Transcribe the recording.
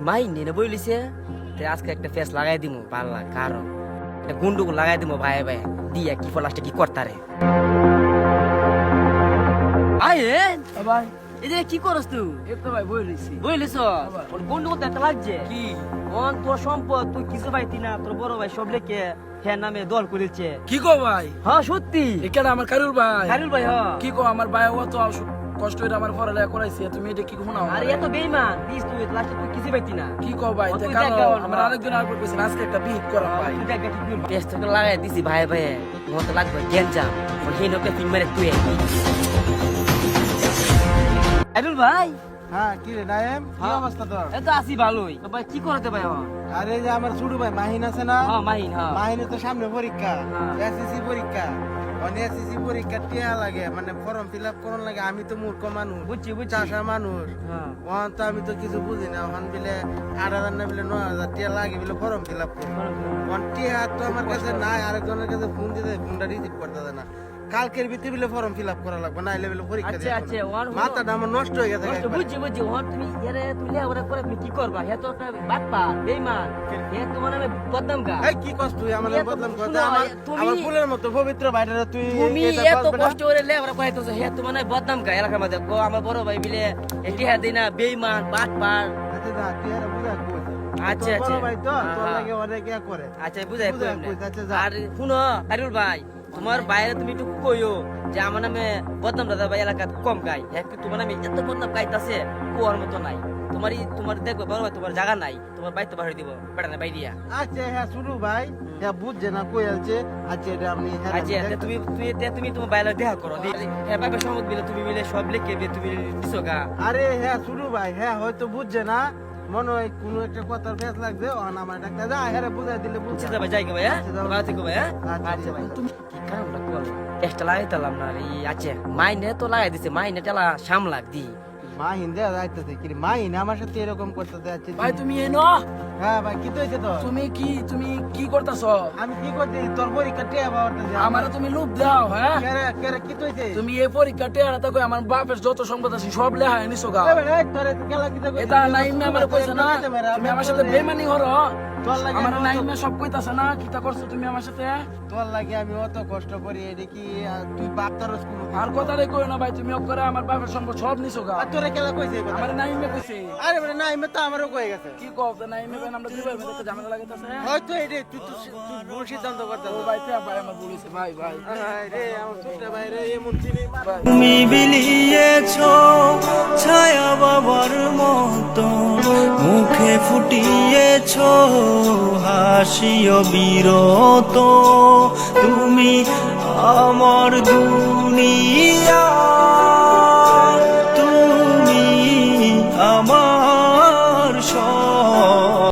মাই নিনে বইলিছে তে আজকে একটা ফেস লাগাই দিমু পাল্লা কারণ। একটা গুন্ডুকু লাগাই দিমু ভাই ভাই দিয়া কি ফলাসটা কি করতারে। আই ভাই যে কি করস তুই তো ভাই বই রইছি বুঝলিস ওর গুন্ডুকু তো একটা লাগছে। কি? অন তোর সম্পদ তুই কিছু পাইতি না তোর বড় ভাই সব লেকে হ্যাঁ নামে দল করেছে কি কো ভাই? হ্যাঁ সত্যি। এখানে আমার কারুর ভাই। খারুল ভাই হ্যাঁ। কি কো আমার ভাই ও অত কষ্ট হইরা আমার পড়ালেখা করাইছে তুমি এটা কি শোনাও আরে এত বেইমান দিস তুই লাস্টে তুই কিছু পাইতি না। কি কো ভাই তে কারণ আমার আরেকজন আর আজকে একটা করা ভাই। তোকে লাগাই দিছি ভাই ভাই। মত লাগবে গেঞ্জাম ওর হিন ওকে ফিন মেরে তুই আইদুল ভাই? হ্যাঁ কি রে নায়েম? কি হ্যাঁ। অবস্থা তোর? তো আসি ভালোই। তো ভাই কি করতে ভাই আরে যে আমার ছোট ভাই মাহিন আছে না? হ্যাঁ মাহিন হ্যাঁ। মাহিনের তো সামনে পরীক্ষা হ্যাঁ। এসএসসি পরীক্ষা। মানে এসএসসি পরীক্ষা টিয়া লাগে মানে ফর্ম ফিল আপ করার লাগে আমি তো মূর্খ মানুষ বুঝছি বুঝছি। চাষা মানুষ। হ্যাঁ। ওখান তো আমি তো কিছু বুঝি না ওখান বিলে আট হাজার না বিলে নয় হাজার টিয়া লাগে বিলে ফর্ম ফিল আপ করব। ওখান টিয়া তো আমার কাছে নাই আরেকজনের কাছে ফোন দিতে ফোনটা না কালকের ভিতরে বিলে ফর্ম ফিল আপ করা লাগবে না এলে বিলে পরীক্ষা আচ্ছা আচ্ছা। ওর মাথাটা আমার নষ্ট হয়ে গেছে নষ্ট। বুঝছি বুঝছি ওর তুমি এরে তুমি লে ওরে করে তুমি কি করবা হে তো একটা বাটপা বেইমান হে তোমার নামে বদনাম গা এই কি কষ্ট তুই আমার বদনাম করতে আমার তুমি- আমার ফুলের মতো পবিত্র ভাইটা তুই তুমি এত কষ্ট করে লে ওরা কইতেছো হে তোমার নামে বদনাম গা এলাকার মধ্যে গো আমার বড় ভাই মিলে এটি হ্যাঁ দিনা বেইমান বাটপার আচ্ছা যা, তুই আর বুঝা। আচ্ছা, আচ্ছা। বড় ভাই তো তোর। লাগে অনেক করে আচ্ছা বুঝাই কই, আচ্ছা। আর শুনো আরিউল ভাই তোমার বাইরে তুমি একটু কইও যে আমার নামে বদনাম দাদা ভাই এলাকা কম গাই। হ্যাঁ তোমার নামে এত বদনাম গাইতাছে কোয়ার মতো নাই। তোমারই তোমার দেখবে বড় ভাই তোমার জায়গা নাই। তোমার বাইতে বাহির দিব বেটা না বাইরিয়া আচ্ছা হ্যাঁ শুরু ভাই। হ্যাঁ বুঝছে না কই আছে? আচ্ছা এটা আপনি হ্যাঁ আচ্ছা তে তুমি তুমি তোমার বাইরে দেখা করো। হ্যাঁ সমত মিলে তুমি মিলে সব লিখে বে তুমি দিছো গা। আরে হ্যাঁ শুরু ভাই। হ্যাঁ হয়তো বুঝছে না মনে হয় কোনো একটা কথার ফেস লাগবে। ও না আমার ডাক্তার যা হ্যাঁ বুঝাই দিলে বুঝছি যাবে ভাই যাই ভাই আচ্ছা। ভালো থেকো ভাই হ্যাঁ আচ্ছা, আচ্ছা ভাই তুমি কি কারণটা কল টেস্টটা লাগাইতালাম না আচ্ছা মাইনে তো লাগাই দিছে মাইনে টেলা সামলাক দি। মা হিন্দে যাইতেছে কি মা হিনা আমার সাথে এরকম করতে আছে ভাই তুমি এনো? হ্যাঁ ভাই কি তো তুমি কি তুমি কি করতেছ? আমি কি করতে তোর পরীক্ষা টিয়া বাবারতে আমারে তুমি লুপ দাও হ্যাঁ? কেরে কেরে কি তো তুমি এই পরীক্ষা টেয়ারা তো আমার বাপের যত সম্পদ আছে সব লেহা নিছো গা? এটা নাইমে আমার কইছে না? তুমি আমার সাথে বেমানি হরো আমার আমি নাইমে সব কইতাছে না কিতা করছ তুমি আমার সাথে? তোর লাগে আমি অত কষ্ট করি এটা কি তুই বাপ তার আর কথা রে কই না ভাই তুমি করে আমার বাপের সম্পদ সব নিছো গা। আর তোরে কেলা কইছে আমার নাইমে কইছে। আরে বলে না তো আমারও কয়ে গেছে। কি কব নাইমে কেন আমরা দুই ভাই মিলে ঝামেলা লাগাইতাছে হয়তো এটা তুই তো তুই ভুল সিদ্ধান্ত করতে ও ভাই তে ভাই আমার বলিছে ভাই ভাই। রে আমার ছোট্ট ভাই রে এমন চিনি তুমি বিলিয়েছ ছায়া বাবার মতো। মুখে ফুটিয়েছ হাসিও বিরত। তুমি আমার দুনিয়া